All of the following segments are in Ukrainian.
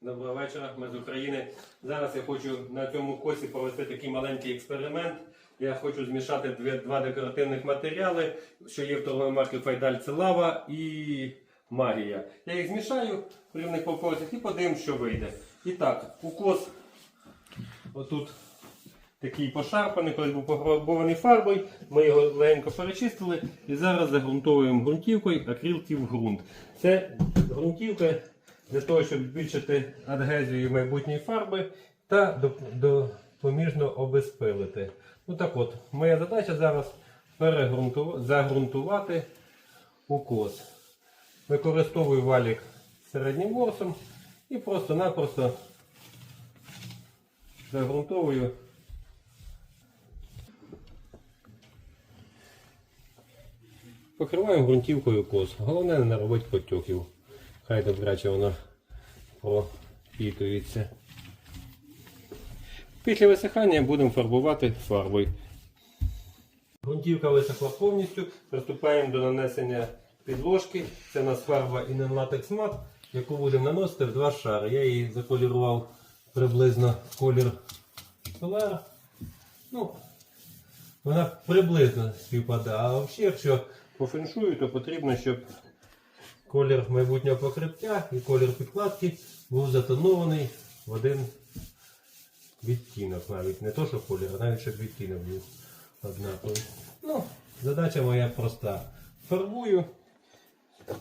Доброго вечора, ми з України. Зараз я хочу на цьому косі провести такий маленький експеримент. Я хочу змішати дві, два декоративних матеріали, що є в торговій марці Файдаль це лава і магія. Я їх змішаю в рівних пропорціях і подивимось, що вийде. І так, укос отут такий пошарпаний, колись був пофарбований фарбою. Ми його легенько перечистили і зараз загрунтовуємо ґрунтівкою акрилків в ґрунт. Це ґрунтівка для того, щоб збільшити адгезію майбутньої фарби та допоміжно обезпилити. Ну так от, моя задача зараз загрунтувати укос. Використовую валік середнім ворсом і просто-напросто загрунтовую Покриваємо ґрунтівкою кос. Головне не наробити потьоків. Хай добряче воно пропітується. Після висихання будемо фарбувати фарбою. Ґрунтівка висохла повністю. Приступаємо до нанесення підложки. Це у нас фарба Inen Latex Matte, яку будемо наносити в два шари. Я її заколірував приблизно колір Solar. Ну, вона приблизно співпадає. А взагалі, якщо по феншую, то потрібно, щоб колір майбутнього покриття і колір підкладки був затонований в один відтінок навіть. Не то, що колір, а навіть щоб відтінок був однаковий. Ну, задача моя проста. Фарбую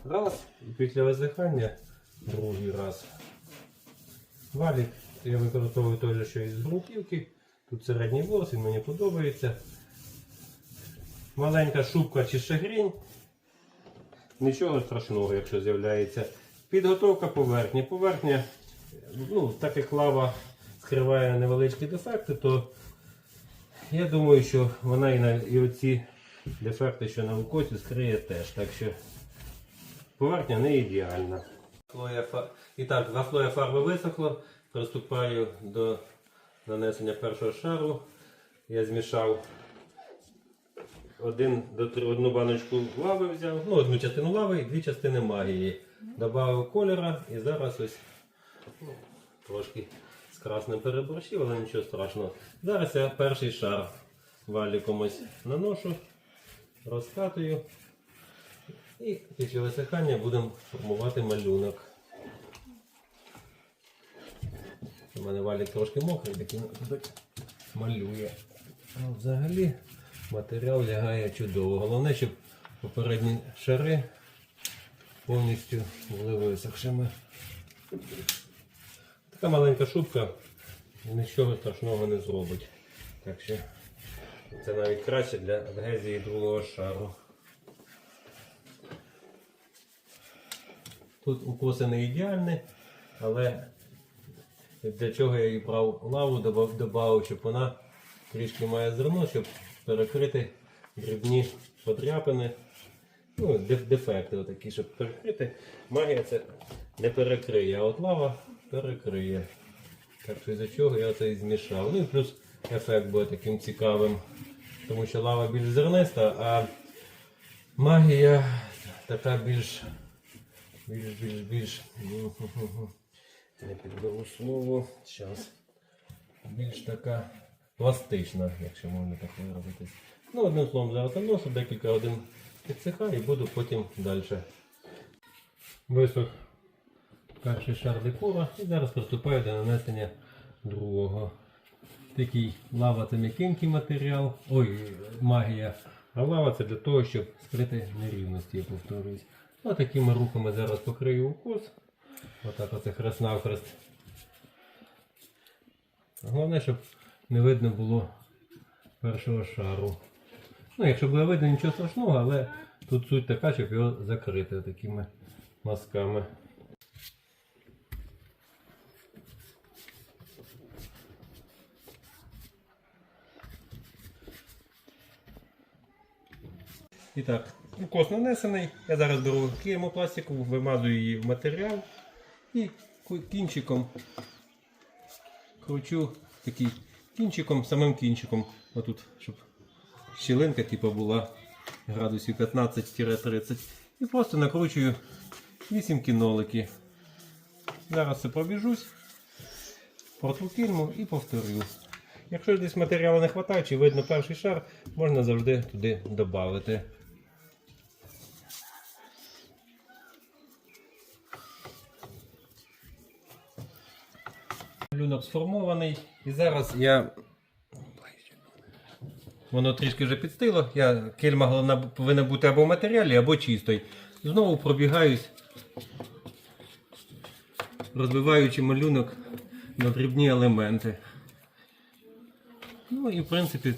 раз і після висихання другий раз. Валік я використовую той же, що і з ґрунтівки. Тут середній ворс, він мені подобається. Маленька шубка чи шагрінь. Нічого страшного, якщо з'являється. Підготовка поверхні. Поверхня, ну, так як лава скриває невеличкі дефекти, то я думаю, що вона і, на, і оці дефекти, що на укосі, скриє теж. Так що поверхня не ідеальна. І так, два слоя фарби висохло. Приступаю до нанесення першого шару. Я змішав один одну баночку лави взяв, ну одну частину лави і дві частини магії. Добавив кольора і зараз ось ну, трошки з красним переборщив, але нічого страшного. Зараз я перший шар валіком ось наношу, розкатую. І після висихання будемо формувати малюнок. У мене валік трошки мокрий, такий малює. Взагалі матеріал лягає чудово. Головне, щоб попередні шари повністю були висохшими. Така маленька шубка нічого страшного не зробить. Так що це навіть краще для адгезії другого шару. Тут укоси не ідеальні, але для чого я і брав лаву, додав, щоб вона трішки має зерно, щоб перекрити дрібні подряпини, ну, дефекти отакі, щоб перекрити. Магія це не перекриє, а от лава перекриє. Так що із-за чого я це і змішав. Ну і плюс ефект буде таким цікавим, тому що лава більш зерниста, а магія така більш більш, більш, більш. Не підберу слово. Зараз. Більш така пластична, якщо можна так виразитись. Ну, одним словом, зараз наношу, декілька годин підсихаю і буду потім далі. Висох перший шар декора і зараз приступаю до нанесення другого. Такий лава це м'якенький матеріал, ой, магія. А лава це для того, щоб скрити нерівності, я повторююсь. А такими рухами зараз покрию укос. Отак оце хрест навхрест. Головне, щоб не видно було першого шару. Ну, якщо буде видно, нічого страшного, але тут суть така, щоб його закрити такими мазками. І так, укос нанесений. Я зараз беру клеємопластику, вимазую її в матеріал і кінчиком кручу такий кінчиком, самим кінчиком, отут, щоб щілинка типу, була градусів 15-30. І просто накручую 8 кінолики. Зараз це пробіжусь, протру кільму і повторю. Якщо десь матеріалу не вистачає, чи видно перший шар, можна завжди туди додати. Малюнок сформований. І зараз я. Воно трішки вже підстило. Я, кельма головна повинна бути або в матеріалі, або чистою. Знову пробігаюсь, розбиваючи малюнок на дрібні елементи. Ну і в принципі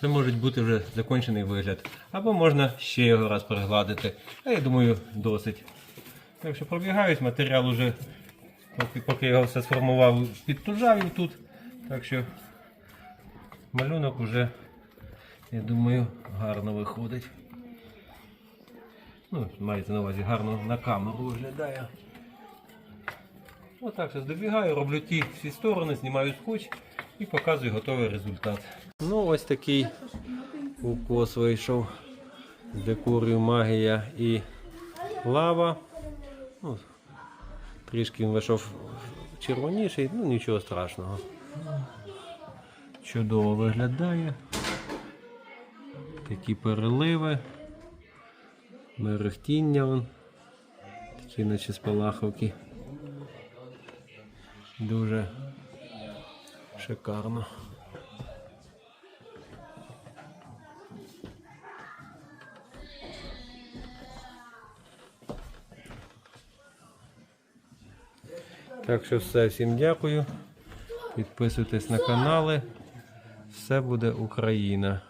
це може бути вже закончений вигляд. Або можна ще його раз перегладити. А я думаю, досить. Так що пробігаюсь, матеріал уже, поки, поки я його все сформував, підтужав тут. Так що малюнок уже, я думаю, гарно виходить. Ну, мається на увазі гарно на камеру виглядає. Отак зараз добігаю, роблю ті всі сторони, знімаю скотч і показую готовий результат. Ну, ось такий укос вийшов з магія і лава. Ну, трішки він вийшов червоніший, ну нічого страшного. Чудово виглядає. Такі переливи, мерехтіння, вон. такі наче спалаховки. Дуже шикарно. Так що все, всім дякую. Підписуйтесь на канали. Все буде Україна.